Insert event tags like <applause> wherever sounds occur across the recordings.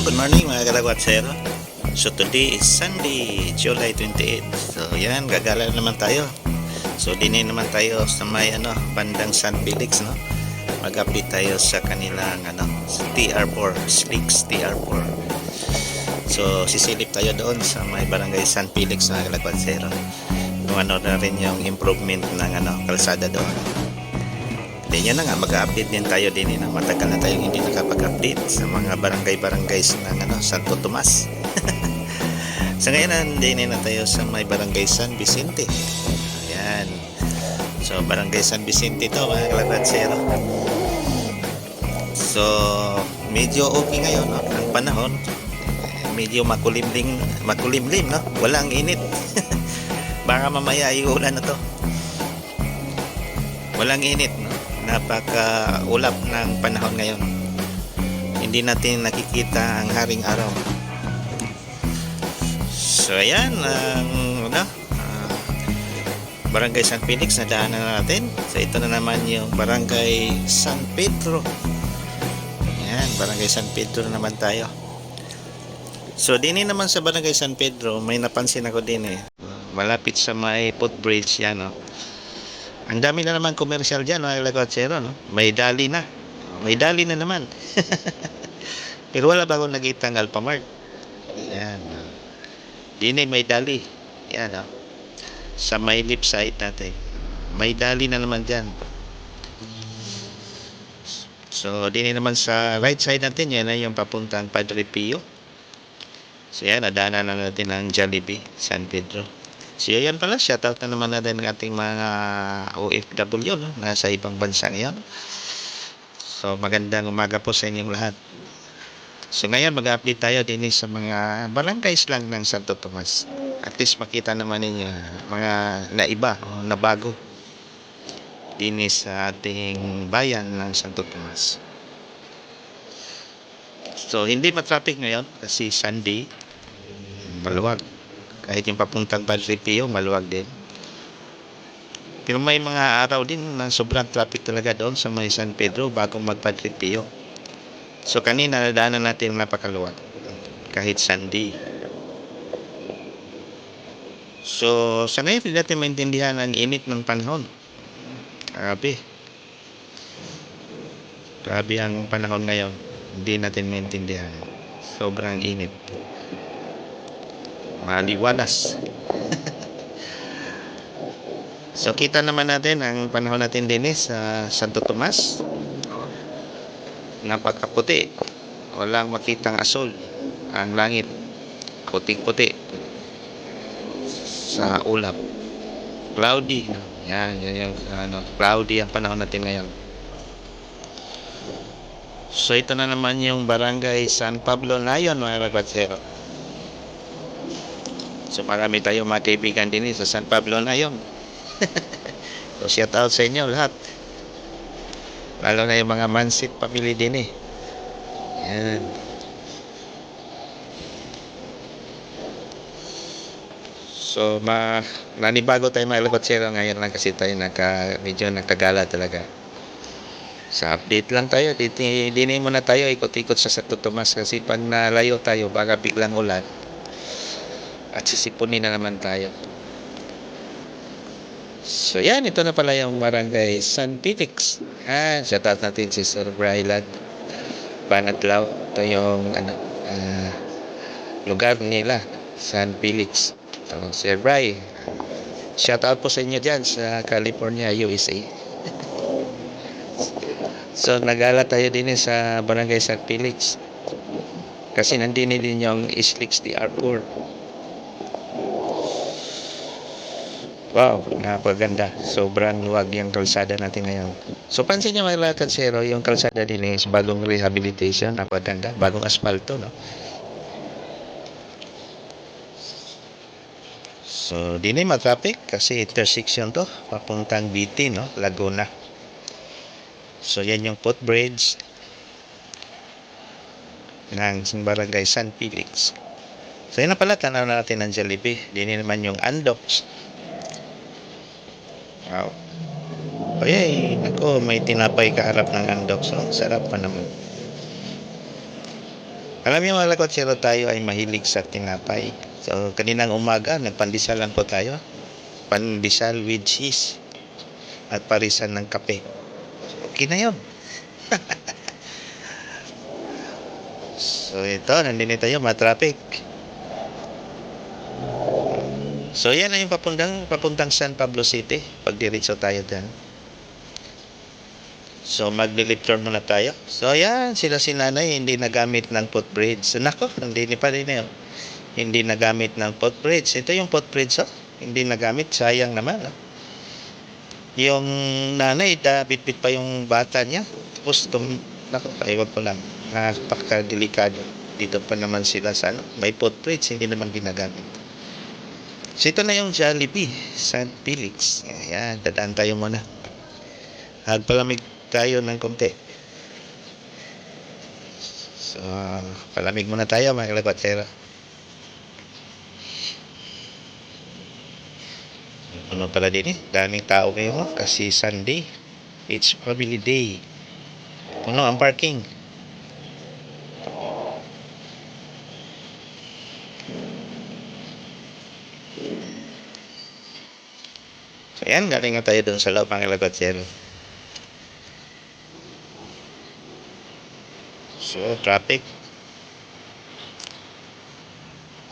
Good morning mga kalagwatsero. So today is Sunday, July 28. So yan, gagala naman tayo. So dinin naman tayo sa may ano, bandang San Felix, no? Mag-update tayo sa kanilang ano, sa TR4, Slicks TR4. So sisilip tayo doon sa may barangay San Felix mga kalagwatsero. Kung ano na rin yung improvement ng ano, kalsada doon. Hindi yan na nga, mag-update din tayo din. Eh, matagal na tayong hindi nakapag-update sa mga barangay-barangays ng ano, Santo Tomas. <laughs> so ngayon, nandini na tayo sa may barangay San Vicente. Ayan. So, barangay San Vicente to mga kalabatsero. So, medyo okay ngayon, no? Ang panahon. Medyo makulimlim, makulimlim, no? Walang init. <laughs> Baka mamaya ay ulan na to. Walang init, no? Napaka ulap ng panahon ngayon. Hindi natin nakikita ang haring araw. So ayan, ang ano, ah, Barangay San Felix na daanan na natin. So ito na naman yung Barangay San Pedro. Ayan, Barangay San Pedro na naman tayo. So din naman sa Barangay San Pedro, may napansin ako din eh. Malapit sa may footbridge yan, no? Ang dami na naman commercial dyan, mga lagotsero, no? May dali na. May dali na naman. <laughs> Pero wala ba akong nakita ng Alphamart? Yan. Dini may dali. Yan, no? Sa may lip side natin. May dali na naman dyan. So, dini naman sa right side natin, yan na yung papuntang Padre Pio. So, yan, nadaanan na natin ang Jollibee, San Pedro. So, yan pala, shoutout na naman natin ng ating mga OFW, no? Nasa ibang bansa ngayon. So, magandang umaga po sa inyong lahat. So, ngayon, mag-update tayo din sa mga barangays lang ng Santo Tomas. At least makita naman ninyo mga naiba o nabago din sa ating bayan ng Santo Tomas. So, hindi ma-traffic ngayon kasi Sunday, maluwag. Kahit yung papuntang Padre Pio, maluwag din. Pero may mga araw din na sobrang traffic talaga doon sa may San Pedro bago mag Padre Pio. So kanina nadaanan natin napakaluwag kahit Sunday. So sa ngayon hindi natin maintindihan ang init ng panahon. Grabe. Grabe ang panahon ngayon. Hindi natin maintindihan. Sobrang init maliwalas. <laughs> so kita naman natin ang panahon natin din eh, sa Santo Tomas. Napakaputi. Walang makitang asol. Ang langit puting-puti sa ulap. Cloudy. Yan, yan yung ano, cloudy ang panahon natin ngayon. So ito na naman yung barangay San Pablo Nayon mga kabatsero. So marami tayong mga kaibigan din eh, sa San Pablo na yun. <laughs> so shout out sa inyo lahat. Lalo na yung mga Mansit family din eh. Yan. So ma nanibago tayo mga lakotsero ngayon lang kasi tayo naka medyo nakagala talaga. Sa update lang tayo, dinin muna tayo ikot-ikot sa Santo Tomas kasi pag nalayo tayo baka biglang ulan at sisipunin na naman tayo. So yan, ito na pala yung barangay San Felix. Ah, shout out natin si Sir Brylan Panatlaw. Ito yung ano, ah, lugar nila, San Felix. So, Sir Bry, shout out po sa inyo dyan sa California, USA. <laughs> so nagala tayo din eh sa barangay San Felix. Kasi nandini din yung Islix DR4. Wow, napaganda. Sobrang luwag yung kalsada natin ngayon. So, pansin nyo mga katsero, yung kalsada din is bagong rehabilitation, napaganda, bagong asfalto, no? So, di na yung traffic kasi intersection to, papuntang BT, no? Laguna. So, yan yung footbridge ng barangay San Felix. So, yun na pala, tanaw na natin ng Jollibee. Di naman yung Andox. Wow. O yay, ako may tinapay kaharap ng Andox. Oh, sarap pa naman. Alam niyo mga lakotsero tayo ay mahilig sa tinapay. So, kaninang umaga, nagpandisalan po tayo. Pandesal with cheese. At parisan ng kape. Okay na yun. <laughs> so, ito, nandito tayo, matraffic. So, yan ay yung papuntang, papuntang San Pablo City. Pag diretso tayo dyan. So, magli-lip turn muna tayo. So, ayan, sila si nanay, hindi nagamit ng footbridge. Nako, hindi pa rin yun. Hindi nagamit ng footbridge. Ito yung footbridge, oh. Hindi nagamit, sayang naman, oh. Yung nanay, da, bit-bit pa yung bata niya. Tapos, tum, nako, ewan ko lang. Napaka-delikado. Dito pa naman sila sa, ano, may footbridge, hindi naman ginagamit. So, ito na yung Jollibee, San Felix. Ayan, dadaan tayo muna. Agpalamig tayo ng konti. So, palamig muna tayo mga kalabatsero. Ano pala din eh? Daming tao ngayon oh, kasi Sunday. It's family day. Puno ang parking. So, yan. Galing na tayo dun sa loob mga kalabatsero. So, traffic.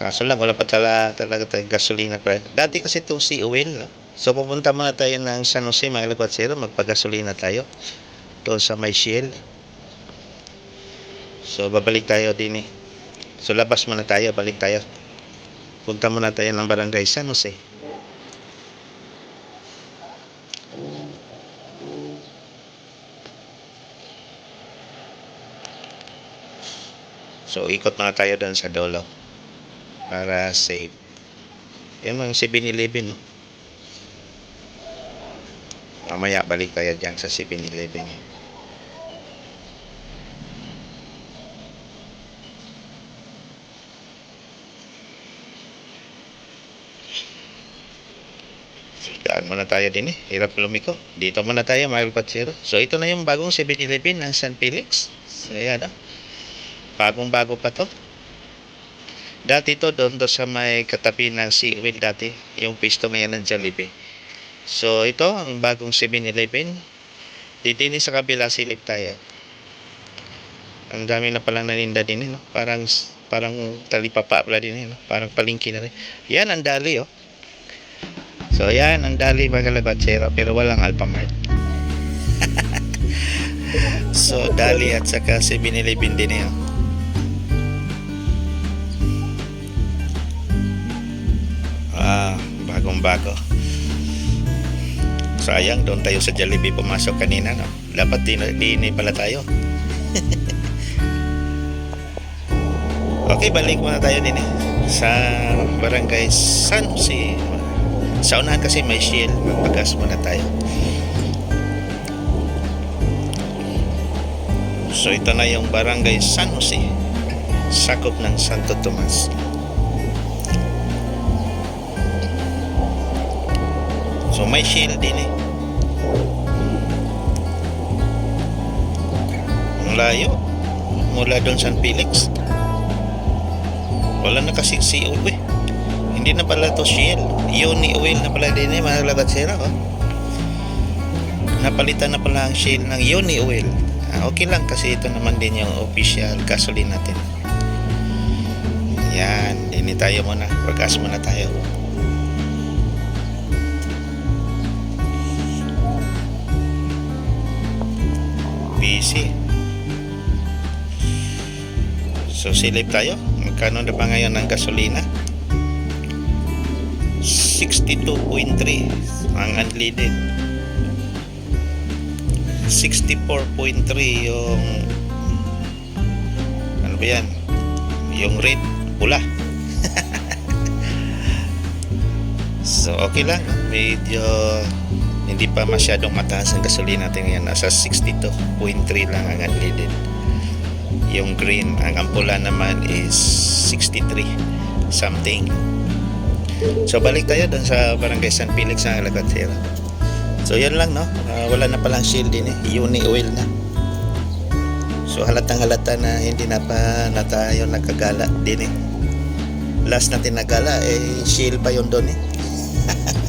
Kaso lang, wala pa tala, talaga tayong gasolina pa. Dati kasi itong si Oil. no? So, pupunta muna tayo ng San Jose, mga lakwatsero. Magpagasolina tayo. Doon sa may Shell. So, babalik tayo din eh. So, labas muna tayo, balik tayo. Punta muna tayo ng barangay San Jose. So, ikot muna tayo doon sa dolo. Para safe. Yan mga 7-Eleven. no? Mamaya balik tayo dyan sa 7-Eleven. Daan muna tayo din eh. Hirap lumiko. Dito muna tayo, mga Patsero. So, ito na yung bagong 7-Eleven ng San Felix. So, ayan ah. Bagong bago pa to. Dati to doon doon sa may katabi ng Seaway dati. Yung pisto ngayon ng Jollibee. So ito ang bagong 7-Eleven. Dito sa kabila silip tayo. Ang dami na palang naninda din eh, no? Parang parang talipapa pala din eh, no? Parang palingki na rin. Yan ang dali oh. So yan ang dali mga kalabatsero pero walang Alphamart. <laughs> so dali at saka 7-Eleven din eh. oh. Ah, bagong bago. Sayang, doon tayo sa Jollibee pumasok kanina, no? Dapat di, di, pala tayo. <laughs> okay, balik muna tayo din eh. Sa barangay San Jose. Sa unahan kasi may shield. Magpagas muna tayo. So ito na yung barangay San Jose. Sakop ng Santo Tomas. So may shield din eh. Ang layo. Mula doon San Felix. Wala na kasing CO eh. Hindi na pala to shield. Uni oil na pala din eh mga labatsera oh. Napalitan na pala ang shield ng Uni oil. Ah, okay lang kasi ito naman din yung official gasoline natin. Yan, dini tayo muna. Pag-gas muna tayo. Busy. So silip tayo. Magkano na ba ngayon ng gasolina? 62.3 ang unleaded. 64.3 yung ano ba yan? Yung red, pula. <laughs> so okay lang. Medyo hindi pa masyadong mataas ang gasolina natin ngayon. Nasa 62.3 lang ang unleaded. Yung green, ang ampula naman is 63 something. So balik tayo doon sa Barangay San Felix ng Alacatera. So yan lang no. Ah, wala na palang shield din eh. Uni oil na. So halatang halata na hindi na pa na tayo nagkagala din eh. Last natin nagala eh shield pa yun doon eh. <laughs>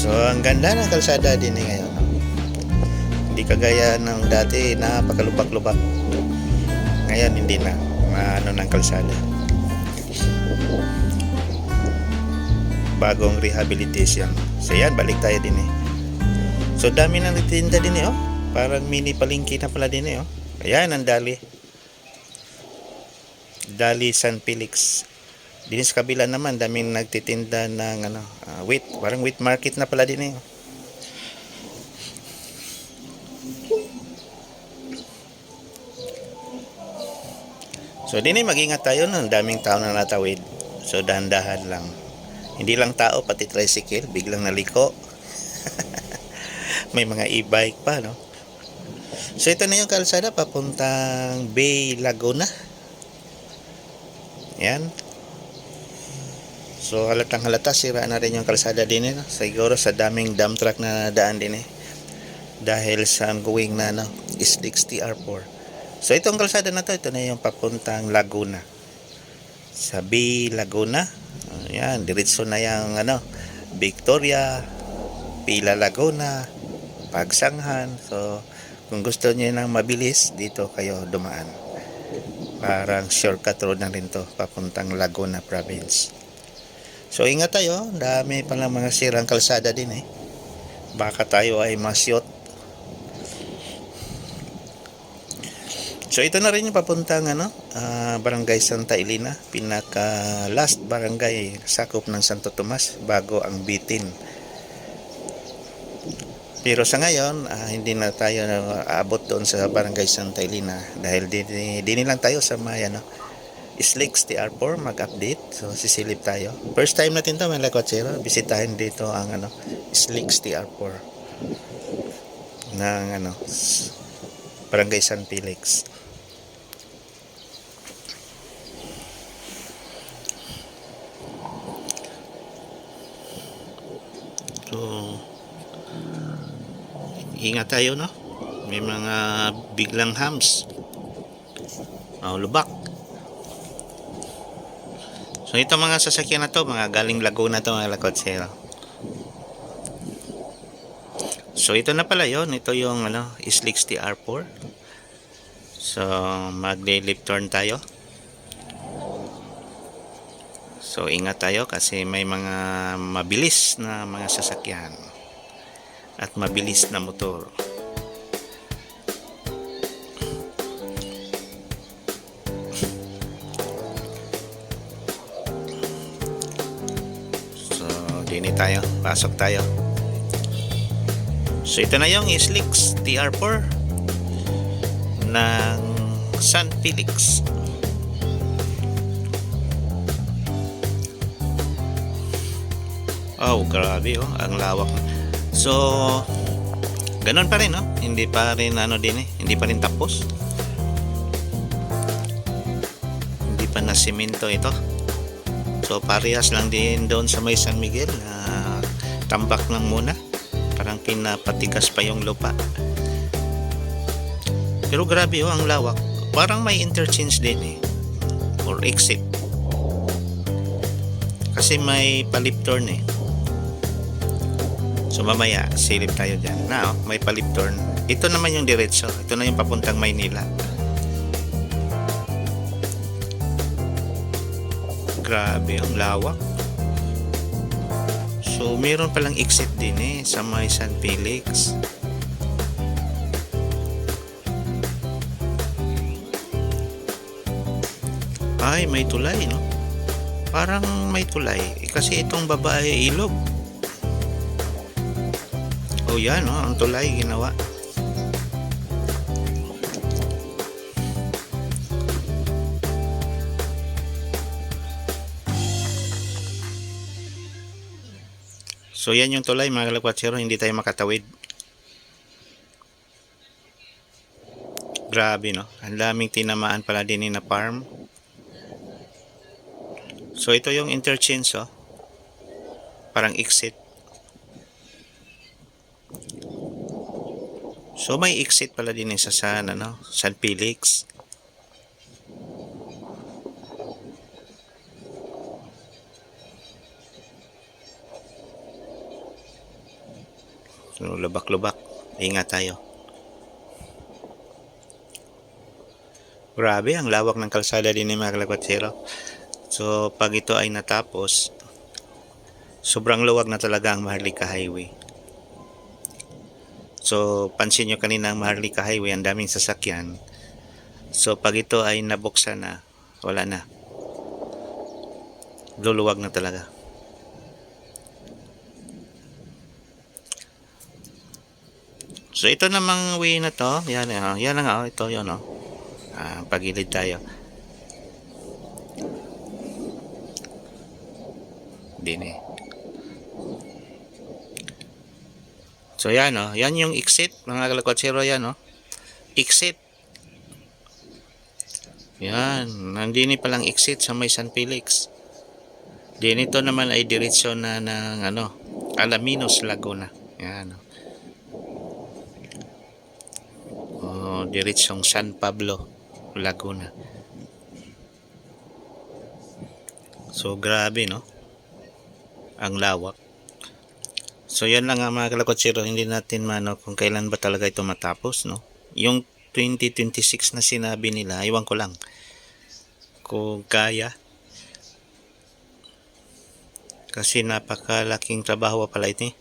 so ang ganda ng kalsada din eh ngayon. Hindi kagaya ng dati na pakalubak-lubak. Ngayon hindi na maano ng kalsada. Bagong rehabilitation. So yan, balik tayo din eh. So dami na nagtitinda din eh oh. Parang mini palengke na pala din eh oh. Ayan ang dali. Dali San Felix. Din sa kabila naman daming nagtitinda ng ano, ah, wheat, parang wheat market na pala din eh. So din eh, mag-ingat tayo nun. Daming tao na natawid. So dahan-dahan lang. Hindi lang tao, pati tricycle, biglang naliko. <laughs> May mga e-bike pa, no? So ito na yung kalsada papuntang Bay Laguna. Yan. So halatang halata, sira na rin yung kalsada din eh. Siguro sa daming dump truck na daan din eh. Dahil sa ongoing na no, is 60 R4. So itong kalsada na to, ito na yung papuntang Laguna. Sa Bay Laguna. Ayan, diretso na yung ano, Victoria, Pila Laguna, Pagsanghan. So kung gusto niyo nang mabilis, dito kayo dumaan. Parang shortcut road na rin to, papuntang Laguna Province. So ingat tayo, dami pa lang mga sirang kalsada din eh. Baka tayo ay masyot. So ito na rin yung papuntang ano, ah, Barangay Santa Elena, pinaka last barangay sakop ng Santo Tomas bago ang Bitin. Pero sa ngayon, ah, hindi na tayo aabot doon sa Barangay Santa Elena dahil din, din lang tayo sa may ano, Slicks TR4 mag-update. So sisilip tayo. First time natin to mga lakotsero. Bisitahin dito ang ano, Slicks TR4 ng ano, Barangay San Felix. So, ingat tayo no may mga biglang hams oh, lubak so ito mga sasakyan na to mga galing Laguna to mga lakotsero. So ito na pala yon ito yung ano Slicks TR4 so magde left turn tayo. So ingat tayo kasi may mga mabilis na mga sasakyan at mabilis na motor. Dini tayo. Pasok tayo. So, ito na yung Slicks TR4 ng San Felix. Oh, grabe oh. Ang lawak. So, ganun pa rin, no? Hindi pa rin ano din eh. Hindi pa rin tapos. Hindi pa na simento ito. So, parehas lang din doon sa may San Miguel. Tambak lang muna. Parang pinapatigas pa yung lupa. Pero grabe oh, ang lawak. Parang may interchange din eh. Or exit. Kasi may palip turn eh. So mamaya, silip tayo dyan. Na, oh, may palip turn. Ito naman yung diretso. Ito na yung papuntang Maynila. Grabe, ang lawak. So, meron palang exit din eh sa may San Felix. Ay, may tulay, no? Parang may tulay. Eh, kasi itong babae ilog. Oh yan, oh, ang tulay ginawa. So yan yung tulay mga kalakwatsero, hindi tayo makatawid. Grabe no, ang daming tinamaan pala din na farm. So ito yung interchange oh. Parang exit. So may exit pala din sa San ano, San Felix. So lubak-lubak. Ingat tayo. Grabe, ang lawak ng kalsada din ni mga kalakwatero. So pag ito ay natapos, sobrang luwag na talaga ang Maharlika Highway. So, pansin nyo kanina ang Maharlika Highway, ang daming sasakyan. So, pag ito ay nabuksan na, wala na. Luluwag na talaga. So, ito namang way na to, yan, uh, yan na nga, oh, ito, yun, oh. Ah, pagilid tayo. Din eh. So yan oh, yan yung exit mga kalakotsero yan oh. Exit. Yan, nandini palang exit sa may San Felix. Din ito naman ay diretsyo na ng ano, Alaminos, Laguna. Yan oh. Oh, diretsyong San Pablo, Laguna. So grabe no. Ang lawak. So yan lang nga mga kalakotsero, hindi natin mano kung kailan ba talaga ito matapos, no? Yung 2026 na sinabi nila, iwan ko lang. Kung kaya. Kasi napakalaking trabaho pala ito. eh.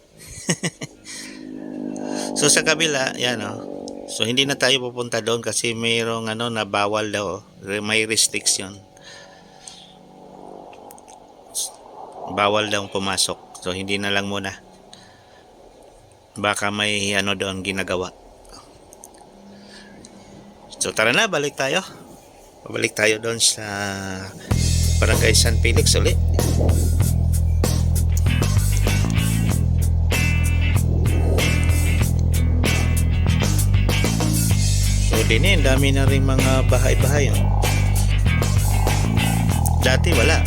<laughs> so sa kabila, yan oh. So hindi na tayo pupunta doon kasi mayroong ano na bawal daw, may restriction. Bawal daw pumasok. So hindi na lang muna baka may ano doon ginagawa. So tara na, balik tayo. Pabalik tayo doon sa Barangay San Felix ulit. Din eh, dami na rin mga bahay-bahay. Oh. Dati wala.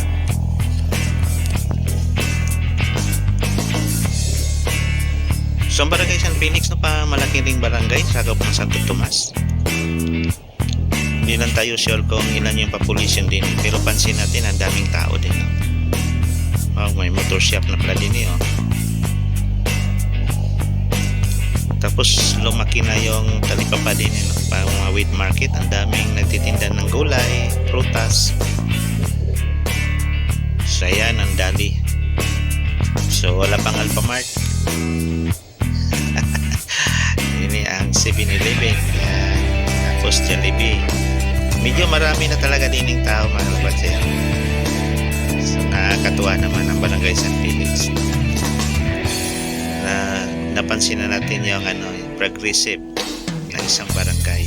So, ang barangay San Felix na pa malaking ring barangay sa gawang ng Santo Tomas. Hindi lang tayo sure kung ilan yung population din. Pero pansin natin, ang daming tao din. Oh, may motor shop na pala din eh. Oh. Tapos lumaki na yung talipapa din eh, no? Parang mga wheat market. Ang daming nagtitinda ng gulay, prutas. So, ayan, ang dali. So, wala pang Alphamart. Ini <laughs> ang 7-Eleven. Yan. Tapos Jollibee. Medyo marami na talaga din yung tao mga kapatid. So, nakakatuwa naman ang Barangay San Felix. Na napansin na natin yung ano, yung progressive na isang barangay.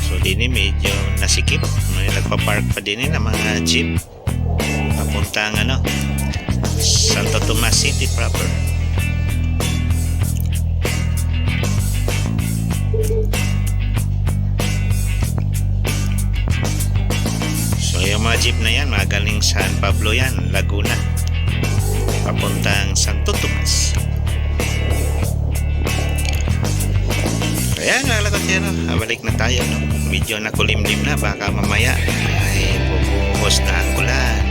So din medyo nasikip. May nagpa-park pa din ng mga jeep. Papuntang ano, Santo Tomas City proper. Mga jeep na yan, mga galing San Pablo yan, Laguna. Papuntang Santo Tomas. Kaya nga lakotero, balik na tayo no. Medyo nakulimlim na baka mamaya ay pupuhos na ang ulan.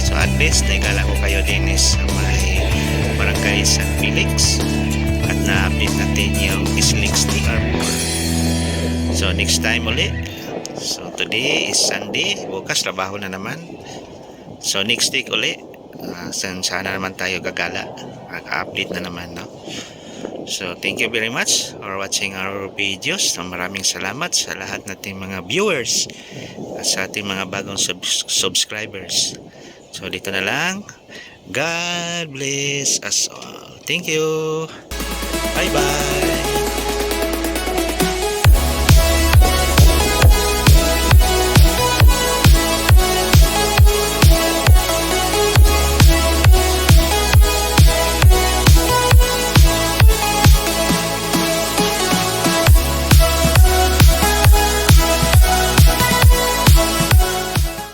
So at least naigala ko kayo din is sa may barangay San Felix at na-update natin yung Islings TR4. So next time ulit. So today is Sunday, bukas trabaho na naman. So next week ulit, uh, sana naman tayo gagala. Mag-update na naman no. So, thank you very much for watching our videos. So, maraming salamat sa lahat nating mga viewers at sa ating mga bagong sub- subscribers. So, dito na lang. God bless us all. Thank you. Bye-bye.